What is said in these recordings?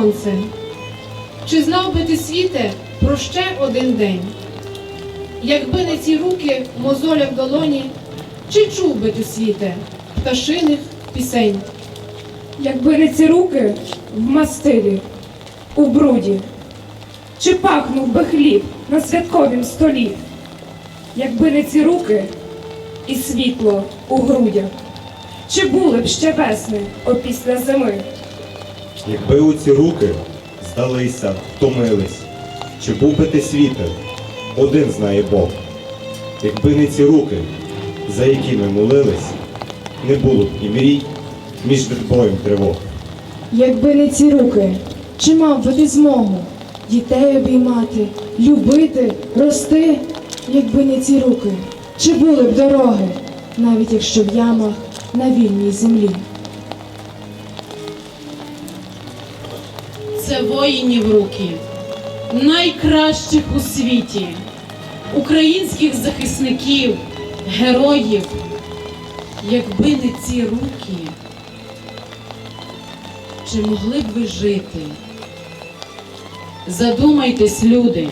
сонце. Чи знав би ти світе про ще один день? Якби не ці руки мозоля в долоні, чи чув би ти світе пташиних пісень? Якби не ці руки в мастилі, у бруді, чи пахнув би хліб на святковім столі, якби не ці руки і світло у грудях, чи були б ще весни опісля зими? Якби у ці руки здалися, втомились, чи був би ти світер, один знає Бог. Якби не ці руки, за які ми молились, не було б і мрій між боєм тривог. Якби не ці руки, чи мав би ти змогу дітей обіймати, любити, рости, якби не ці руки, чи були б дороги, навіть якщо в ямах на вільній землі. Це воїнів руки, найкращих у світі, українських захисників, героїв. Якби не ці руки, чи могли б ви жити? Задумайтесь, люди,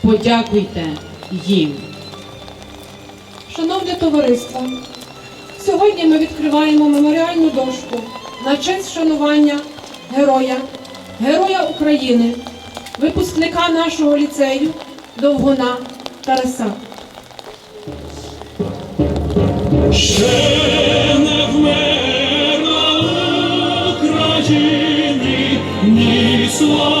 подякуйте їм. Шановне товариство, сьогодні ми відкриваємо меморіальну дошку на честь вшанування героя, героя України, випускника нашого ліцею Довгуна Тараса. Ще не вмерла України ні слава,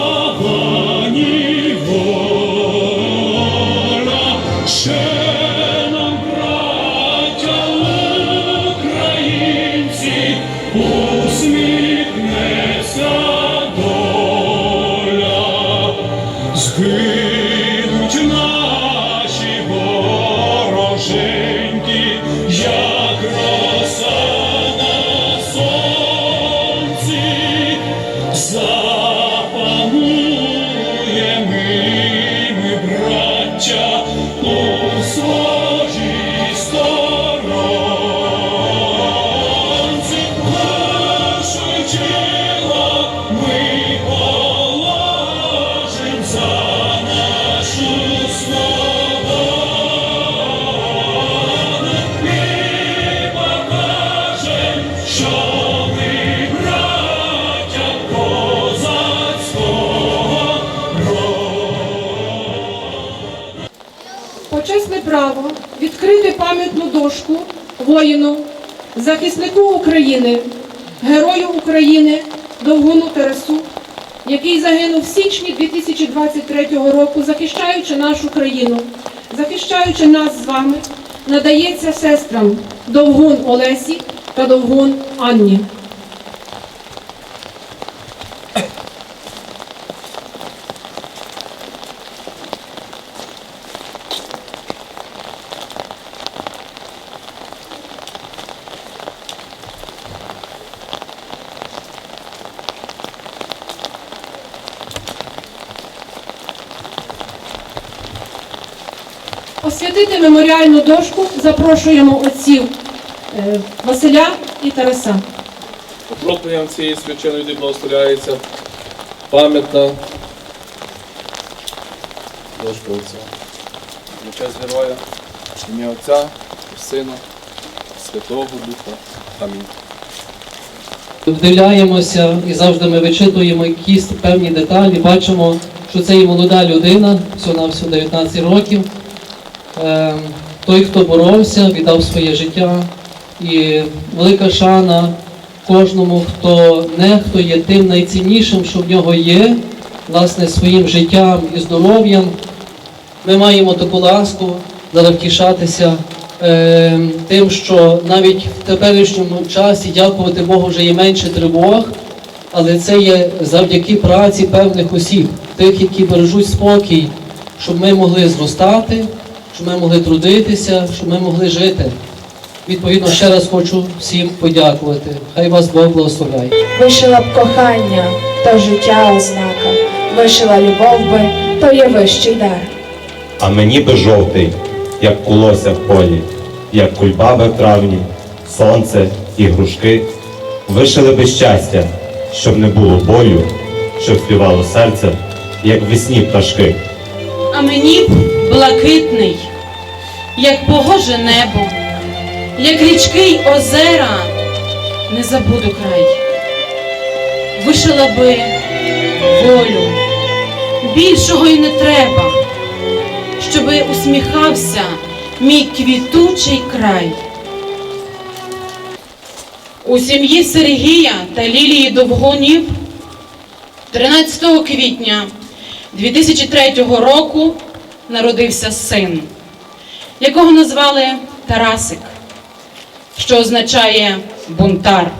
Почесне право відкрити пам'ятну дошку воїну, захиснику України, герою України Довгуну Тарасу, який загинув в січні 2023 року, захищаючи нашу країну, захищаючи нас з вами, надається сестрам Довгун Олесі та Довгун Анні. Освятити меморіальну дошку запрошуємо отців е, Василя і Тараса. Окропленням цієї свяченої благословляється пам'ятна дошка Отця. На честь героя, ім'я Отця, і Сина, і Святого Духа. Амінь. Вдивляємося і завжди ми вичитуємо якісь певні деталі, бачимо, що це і молода людина, всього на всього 19 років. Е, Той, хто боровся, віддав своє життя. І велика шана кожному, хто нехтує тим найціннішим, що в нього є, власне, своїм життям і здоров'ям. Ми маємо таку ласку зараз втішатися е, тим, що навіть в теперішньому часі, дякувати Богу, вже є менше тривог, але це є завдяки праці певних осіб, тих, які бережуть спокій, щоб ми могли зростати, щоб ми могли трудитися, щоб ми могли жити. Відповідно, ще раз хочу всім подякувати. Хай вас Бог благословляє. Вишила б кохання, то життя ознака, вишила любов би, то є вищий дар. А мені би жовтий, як колося в полі, як кульбаби в травні, сонце і грушки. Вишили би щастя, щоб не було болю, щоб співало серце, як весні пташки. А мені б блакитний, як погоже небо, як річки й озера, не забуду край. Вишила би волю, більшого й не треба, щоби усміхався мій квітучий край. У сім'ї Сергія та Лілії Довгонів 13 квітня 2003 року народився син, якого назвали Тарасик, що означає бунтар.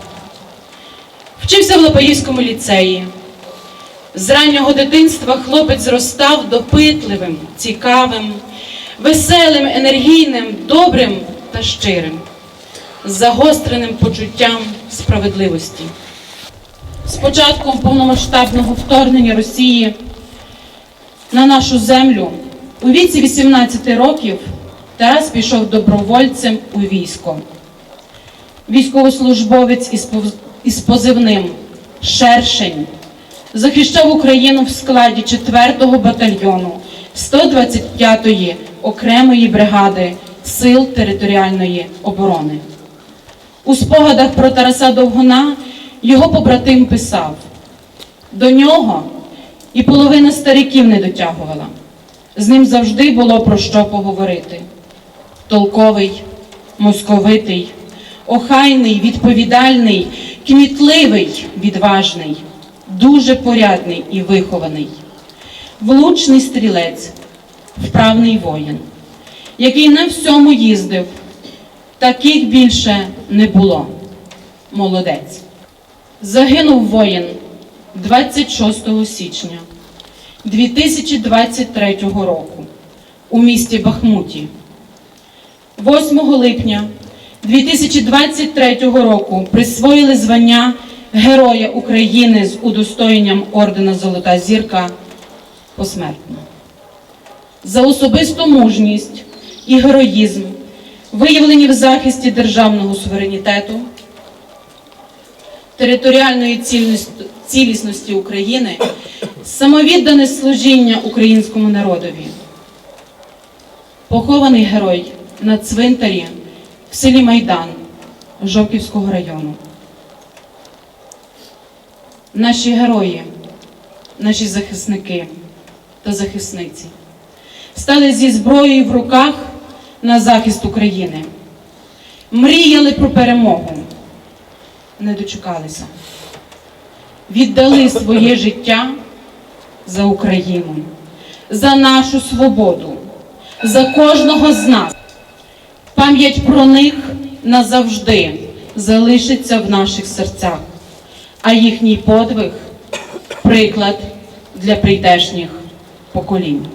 Вчився в Лопаївському ліцеї. З раннього дитинства хлопець зростав допитливим, цікавим, веселим, енергійним, добрим та щирим, з загостреним почуттям справедливості. З початком повномасштабного вторгнення Росії на нашу землю у віці 18 років Тарас пішов добровольцем у військо. Військовослужбовець із позивним Шершень захищав Україну в складі 4-го батальйону 125-ї окремої бригади Сил територіальної оборони. У спогадах про Тараса Довгуна його побратим писав: до нього і половина стариків не дотягувала. З ним завжди було про що поговорити. Толковий, московитий, охайний, відповідальний, кмітливий, відважний, дуже порядний і вихований, влучний стрілець, вправний воїн, який на всьому їздив. Таких більше не було. Молодець. Загинув воїн 26 січня 2023 року у місті Бахмуті. 8 липня 2023 року присвоїли звання Героя України з удостоєнням ордена Золота зірка посмертно. За особисту мужність і героїзм, виявлені в захисті державного суверенітету, територіальної цілісності України, самовіддане служіння українському народові. Похований герой на цвинтарі в селі Майдан Жовківського району. Наші герої, наші захисники та захисниці стали зі зброєю в руках на захист України. Мріяли про перемогу, не дочекалися. Віддали своє життя за Україну, за нашу свободу, за кожного з нас. Пам'ять про них назавжди залишиться в наших серцях, а їхній подвиг приклад для прийдешніх поколінь.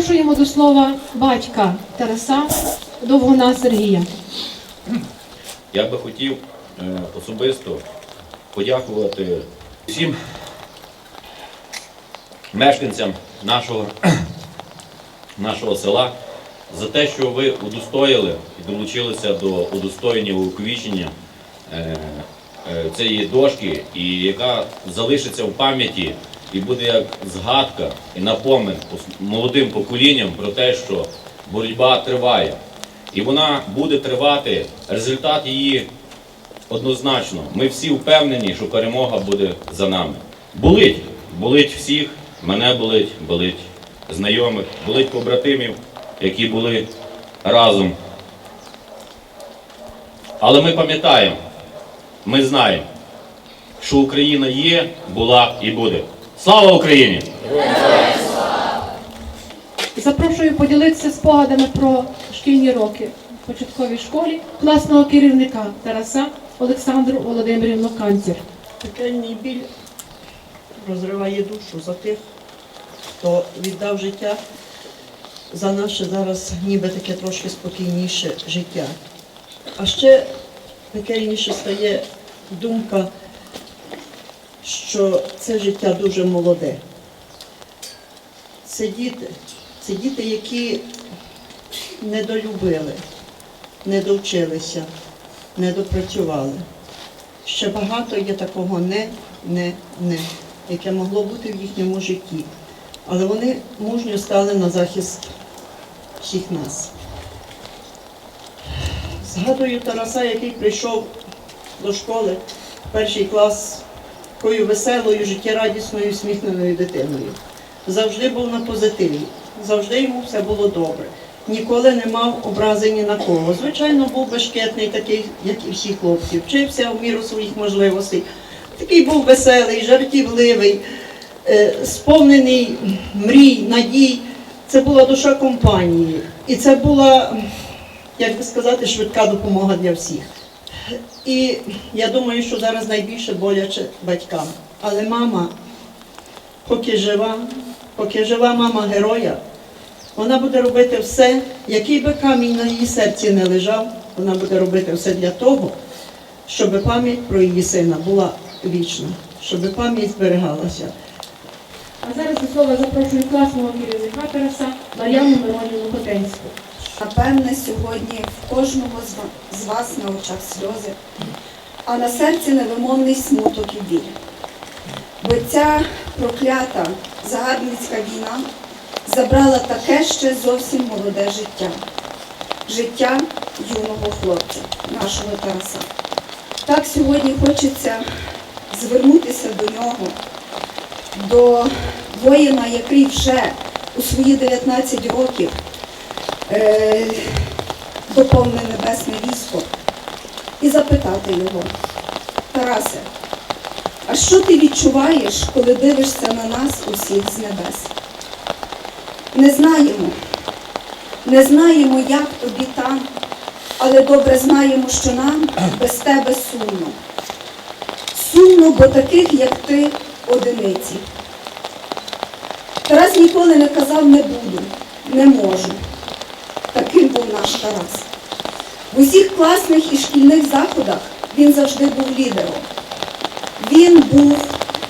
Запрошуємо до слова батька Тараса Довгуна Сергія. Я би хотів е, особисто подякувати всім мешканцям нашого, нашого села за те, що ви удостоїли і долучилися до удостоєння увіковічення е, е, цієї дошки, і яка залишиться в пам'яті і буде як згадка і напомин молодим поколінням про те, що боротьба триває. І вона буде тривати. Результат її однозначно. Ми всі впевнені, що перемога буде за нами. Болить, болить всіх, мене болить, болить знайомих, болить побратимів, які були разом. Але ми пам'ятаємо, ми знаємо, що Україна є, була і буде. Слава Україні! Запрошую поділитися спогадами про шкільні роки в початковій школі класного керівника Тараса Олександру Володимирівну Канцір. Пекельний біль розриває душу за тих, хто віддав життя за наше зараз ніби таке трошки спокійніше життя. А ще пекельніше стає думка, що це життя дуже молоде. Це діти, це діти, які не долюбили, не довчилися, не. Ще багато є такого не, не, не, яке могло бути в їхньому житті. Але вони мужньо стали на захист всіх нас. Згадую Тараса, який прийшов до школи в перший клас такою веселою, життєрадісною, усміхненою дитиною. Завжди був на позитиві, завжди йому все було добре. Ніколи не мав образи ні на кого. Звичайно, був бешкетний, такий, як і всі хлопці. Вчився в міру своїх можливостей. Такий був веселий, жартівливий, е, сповнений мрій, надій. Це була душа компанії. І це була, як би сказати, швидка допомога для всіх. І я думаю, що зараз найбільше боляче батькам. Але мама, поки жива, поки жива мама героя, вона буде робити все, який би камінь на її серці не лежав, вона буде робити все для того, щоб пам'ять про її сина була вічна, щоб пам'ять зберігалася. А зараз до слова запрошую класного керівника Тараса Мар'яну Миронівну Котенську. Напевне, сьогодні кожного з вас на очах сльози, а на серці невимовний смуток і біль. Бо ця проклята загарбницька війна забрала таке ще зовсім молоде життя. Життя юного хлопця, нашого Тараса. Так сьогодні хочеться звернутися до нього, до воїна, який вже у свої 19 років е, доповне небесне військо і запитати його, Тарасе, а що ти відчуваєш, коли дивишся на нас усіх з небес? Не знаємо, не знаємо, як тобі там, але добре знаємо, що нам без тебе сумно. Сумно, бо таких, як ти, одиниці. Тарас ніколи не казав не буду, не можу. Наш Тарас. В усіх класних і шкільних заходах він завжди був лідером. Він був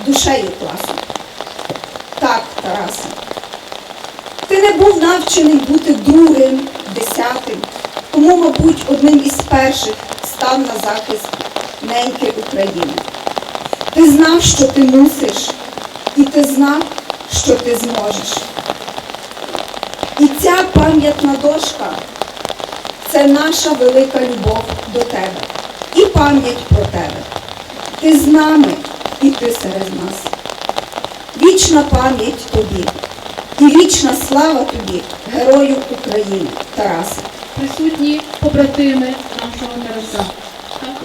душею класу. Так, Тарасе. Ти не був навчений бути другим, десятим, тому, мабуть, одним із перших став на захист неньки України. Ти знав, що ти мусиш, і ти знав, що ти зможеш. І ця пам'ятна дошка це наша велика любов до тебе і пам'ять про тебе. Ти з нами і ти серед нас. Вічна пам'ять тобі і вічна слава тобі, герою України, Тарасе. Присутні побратими нашого Тараса.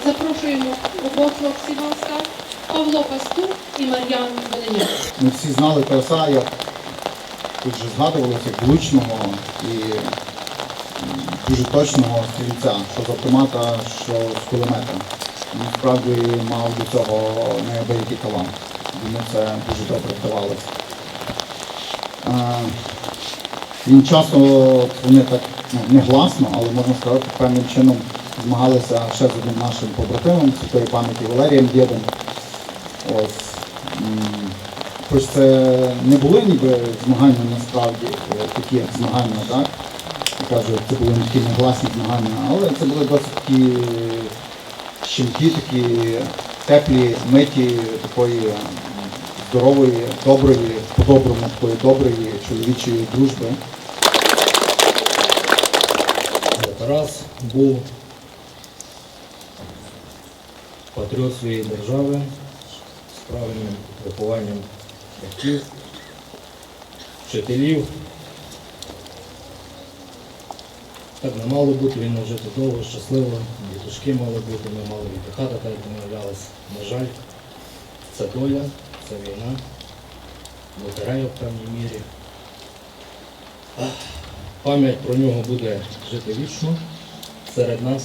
Запрошуємо обох хлопців ласка, Павло Пастух і Мар'ян Беленяк. Ми всі знали Тараса, як тут вже згадувалося, як влучного і дуже точного стрільця, що з автомата, що з кулемета. Він справді мав до цього неабиякий талант. Йому це дуже добре вдавалося. Він часто, вони так ну, не гласно, але можна сказати, певним чином змагалися ще з одним нашим побратимом, святої пам'яті Валерієм Дєдом. Хоч це не були ніби змагання насправді, такі як змагання, так? Кажу, це були не такі негласні змагання, але це були досить такі щемкі, такі теплі, миті такої здорової, доброї, по-доброму такої доброї чоловічої дружби. Тарас був патріот своєї держави з правильним вихованням батьків, вчителів. Так не мало бути, він мав жити довго, щасливо, дітушки мали бути, ми мали віддихати, так як домовлялись. На жаль, це доля, це війна, лотерея в певній мірі. Пам'ять про нього буде жити вічно серед нас.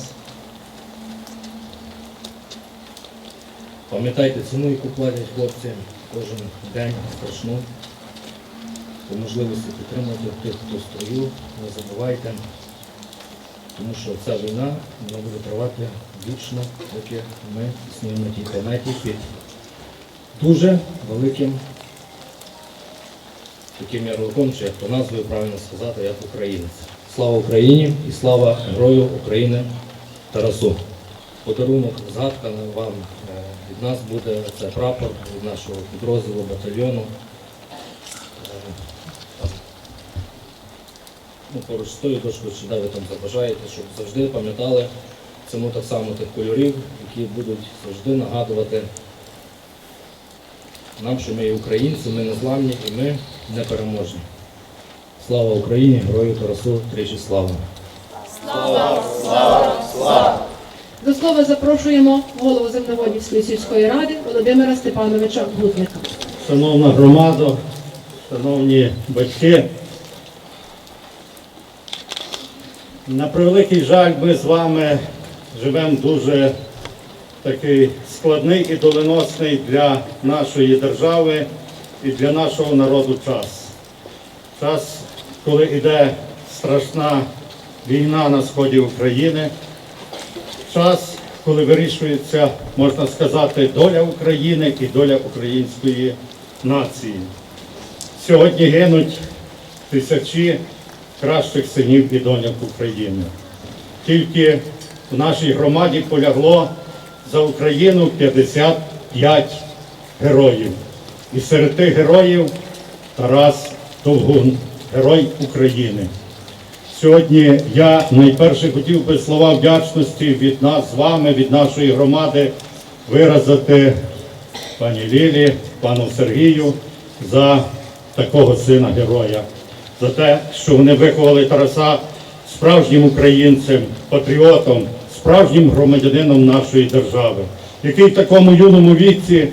Пам'ятайте ціну, яку платять хлопці кожен день страшну. По можливості підтримуйте тих, хто в строю, не забувайте. Тому що ця війна буде тривати вічно, доки ми існуємо на тій планеті під дуже великим таким ярликом, чи як по назвою правильно сказати, як українець. Слава Україні і слава герою України Тарасу. Подарунок, згадка вам е, від нас буде це прапор від нашого підрозділу, батальйону. Е, там, Ну, поруч з тою дошкою, чи де ви там забажаєте, щоб завжди пам'ятали цьому так само тих кольорів, які будуть завжди нагадувати нам, що ми є українці, ми незламні і ми непереможні. Слава Україні, герою Тарасу, тричі слава! До слова запрошуємо голову Земноводівської сільської ради Володимира Степановича Гутника. Шановна громада, шановні батьки, на превеликий жаль, ми з вами живемо дуже такий складний і доленосний для нашої держави і для нашого народу час. Час, коли йде страшна війна на сході України, час, коли вирішується, можна сказати, доля України і доля української нації. Сьогодні гинуть тисячі кращих синів і доньок України. Тільки в нашій громаді полягло за Україну 55 героїв. І серед тих героїв Тарас Довгун, герой України. Сьогодні я найперше хотів би слова вдячності від нас з вами, від нашої громади, виразити пані Лілі, пану Сергію за такого сина героя, за те, що вони виховали Тараса справжнім українцем, патріотом, справжнім громадянином нашої держави, який в такому юному віці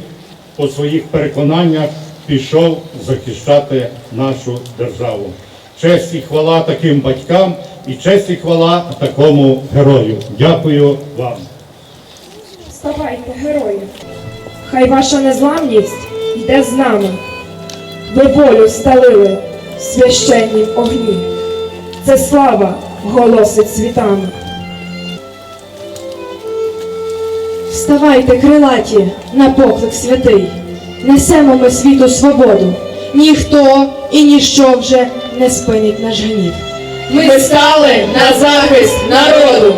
по своїх переконаннях пішов захищати нашу державу. Честь і хвала таким батькам і честь і хвала такому герою. Дякую вам. Вставайте, герої! Хай ваша незламність йде з нами. Ви волю сталили в священнім огні. Це слава голосить світами. Вставайте, крилаті, на поклик святий, несемо ми світу свободу. Ніхто і ніщо вже не спинить наш гнів. Ми стали на захист народу.